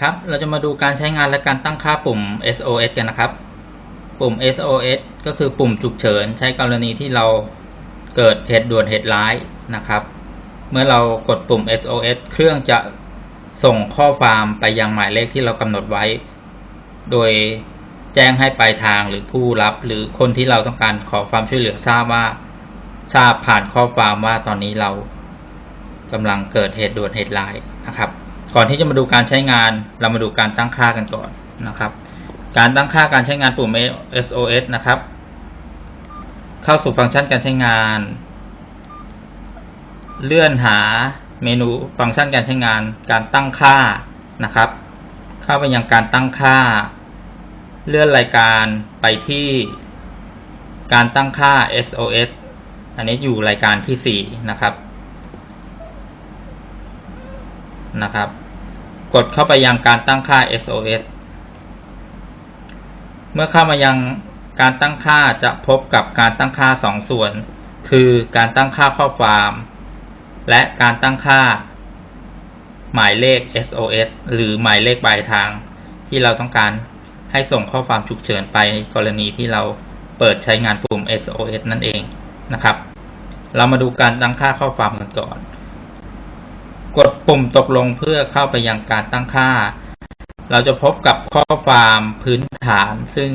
ครับ เราจะมาดูการใช้งานและการตั้งค่าปุ่ม SOS กันนะครับ ปุ่ม SOS ก็คือปุ่มฉุกเฉิน ใช้กรณีที่เราเกิดเหตุด่วนเหตุร้ายนะครับ เมื่อเรากดปุ่ม SOS เครื่องจะส่งข้อความไปยังหมายเลขที่เรากำหนดไว้ โดยแจ้งให้ปลายทางหรือผู้รับหรือคนที่เราต้องการขอความช่วยเหลือทราบว่าทราบผ่านข้อความว่าตอนนี้เรากำลังเกิดเหตุด่วนเหตุร้ายนะครับ ก่อนที่จะมาดูการใช้งาน เรามาดูการตั้งค่ากันก่อนนะครับ การตั้งค่าการใช้งานปุ่ม SOS นะครับ เข้าสู่ฟังก์ชันการใช้งาน เลื่อนหาเมนูฟังก์ชันการใช้งาน การตั้งค่านะครับ เข้าไปยังการตั้งค่า เลื่อนรายการไปที่การตั้งค่า SOS อันนี้อยู่รายการที่สี่นะครับ นะครับ กดเข้าไปยังการตั้งค่า SOS เมื่อเข้ามายังการตั้งค่าจะพบกับการตั้งค่าสองส่วน คือการตั้งค่าข้อความและการตั้งค่า หมายเลข SOS หรือหมายเลขปลายทาง ที่เราต้องการให้ส่งข้อความฉุกเฉินไปกรณีที่เราเปิดใช้งานปุ่ม SOS นั่นเองนะครับ เรามาดูการตั้งค่าข้อความกันก่อน กดปุ่มตกลงเพื่อเข้าไปยังการตั้งค่า เราจะพบกับข้อความพื้นฐาน ซึ่ง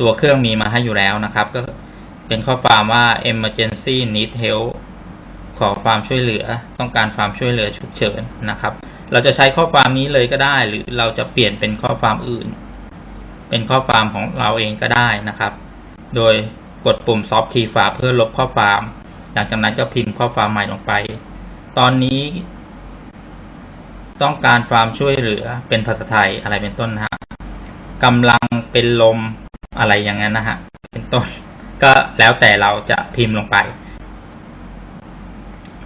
ตัวเครื่องมีมาให้อยู่แล้วนะครับ ก็เป็นข้อความว่า emergency need help ขอความช่วยเหลือ ต้องการความช่วยเหลือฉุกเฉินนะครับ เราจะใช้ข้อความนี้เลยก็ได้ หรือเราจะเปลี่ยนเป็นข้อความอื่น เป็นข้อความของเราเองก็ได้นะครับ โดยกดปุ่ม soft key ฝาเพื่อลบข้อความ หลังจากนั้นก็พิมพ์ข้อความใหม่ลงไป ตอนนี้ ต้องการความช่วยเหลือเป็นภาษาไทยอะไรเป็นต้นนะฮะกำลังเป็นลมอะไรอย่างนั้นนะฮะเป็นต้น ก็แล้วแต่เราจะพิมพ์ลงไป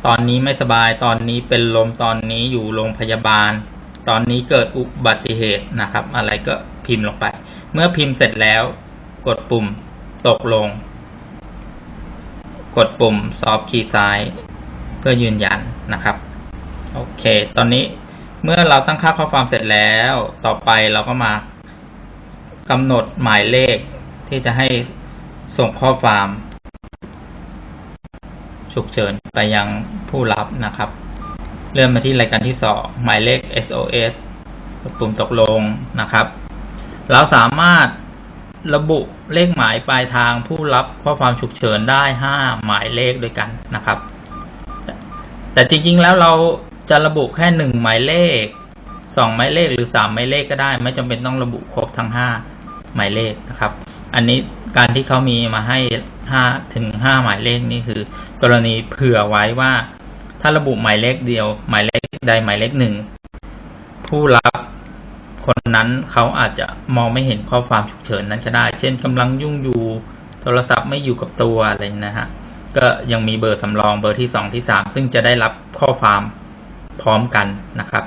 ตอนนี้ไม่สบายตอนนี้เป็นลมตอนนี้อยู่โรงพยาบาล ตอนนี้เกิดอุบัติเหตุนะครับ อะไรก็พิมพ์ลงไป เมื่อพิมพ์เสร็จแล้วกดปุ่มตกลง กดปุ่มซอฟคีย์ซ้าย เพื่อยืนยันนะครับ โอเค ตอนนี้ เมื่อเราตั้งค่าข้อความเสร็จแล้ว ต่อไปเราก็มากำหนดหมายเลขที่จะให้ส่งข้อความฉุกเฉินไปยังผู้รับนะครับ เริ่มมาที่รายการที่สองหมายเลข SOS กดปุ่มตกลงนะครับ เราสามารถระบุเลขหมายปลายทางผู้รับข้อความฉุกเฉินได้ห้าหมายเลขด้วยกันนะครับ แต่จริงๆแล้วเรา จะระบุแค่หนึ่งหมายเลขสองหมายเลขหรือสามหมายเลขก็ได้ ไม่จำเป็นต้องระบุครบทั้งห้าหมายเลขนะครับ อันนี้การที่เขามีมาให้ห้าถึงห้าหมายเลขนี่คือ กรณีเผื่อไว้ว่า ถ้าระบุหมายเลขเดียว หมายเลขใดหมายเลขหนึ่งผู้รับคนนั้นเขาอาจจะมองไม่เห็นข้อความฉุกเฉินนั้นก็ได้ เช่นกำลังยุ่งอยู่โทรศัพท์ไม่อยู่กับตัวอะไรนะฮะ ก็ยังมีเบอร์สำรองเบอร์ที่สองที่สามซึ่งจะได้รับข้อความ พร้อมกันนะครับ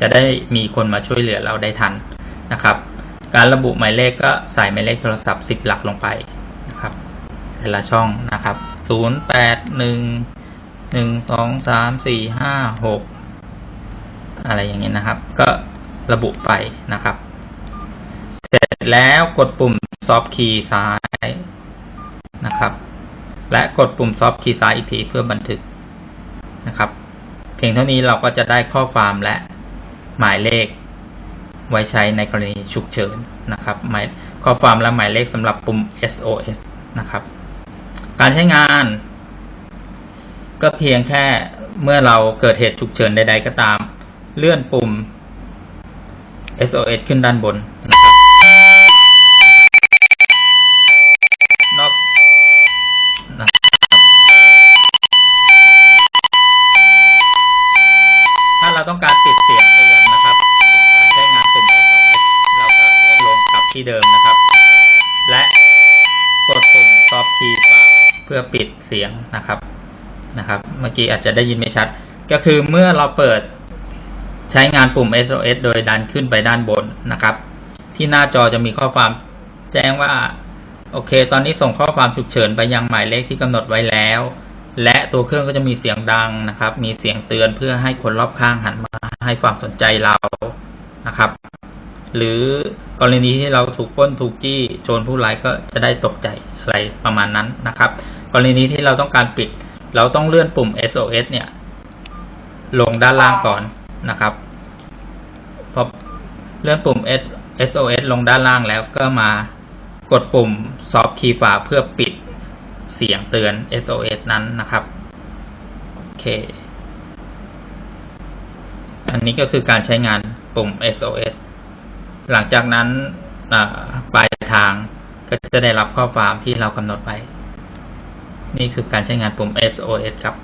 จะได้มีคนมาช่วยเหลือเราได้ทันนะครับ การระบุหมายเลขก็ใส่หมายเลขโทรศัพท์สิบหลักลงไปนะครับ แต่ละช่องนะครับศูนย์แปดหนึ่งหนึ่งสองสามสี่ห้าหกอะไรอย่างเงี้ยนะครับ ก็ระบุไปนะครับ เสร็จแล้วกดปุ่ม soft key ซ้ายนะครับและกดปุ่ม soft key ซ้ายอีกทีเพื่อบันทึกนะครับ เพียงเท่านี้เราก็จะได้ข้อความและหมายเลข ไว้ใช้ในกรณีฉุกเฉินนะครับหมายข้อความและหมายเลขสำหรับปุ่ม SOS นะครับ การใช้งาน ก็เพียงแค่เมื่อเราเกิดเหตุฉุกเฉินใด ๆ ก็ตาม เลื่อนปุ่ม SOS ขึ้นด้านบนนะครับน เดิมนะครับ และกดปุ่ม Soft Key ฝาเพื่อปิดเสียงนะครับนะครับ เมื่อกี้อาจจะได้ยินไม่ชัด ก็คือเมื่อเราเปิดใช้งานปุ่ม SOS โดยดันขึ้นไปด้านบนนะครับ ที่หน้าจอจะมีข้อความแจ้งว่า โอเค ตอนนี้ส่งข้อความฉุกเฉินไปยังหมายเลขที่กำหนดไว้แล้ว และตัวเครื่องก็จะมีเสียงดังนะครับ มีเสียงเตือนเพื่อให้คนรอบข้างหันมาให้ความสนใจเรานะครับนะครับหรือ กรณีที่เราถูกป้นถูกจี้โจรผู้ร้ายก็จะได้ตกใจอะไรประมาณนั้นนะครับ กรณีที่เราต้องการปิด เราต้องเลื่อนปุ่ม SOS เนี่ย ลงด้านล่างก่อนนะครับพอเลื่อนปุ่ม SOS ลงด้านล่างแล้วก็มากดปุ่ม Soft Key ฝาเพื่อปิดเสียงเตือน SOS นั้นนะครับโอเค อันนี้ก็คือการใช้งานปุ่ม SOS หลังจากนั้นปลายทางก็จะได้รับข้อความที่เรากำหนดไว้ นี่คือการใช้งานปุ่ม SOS ครับ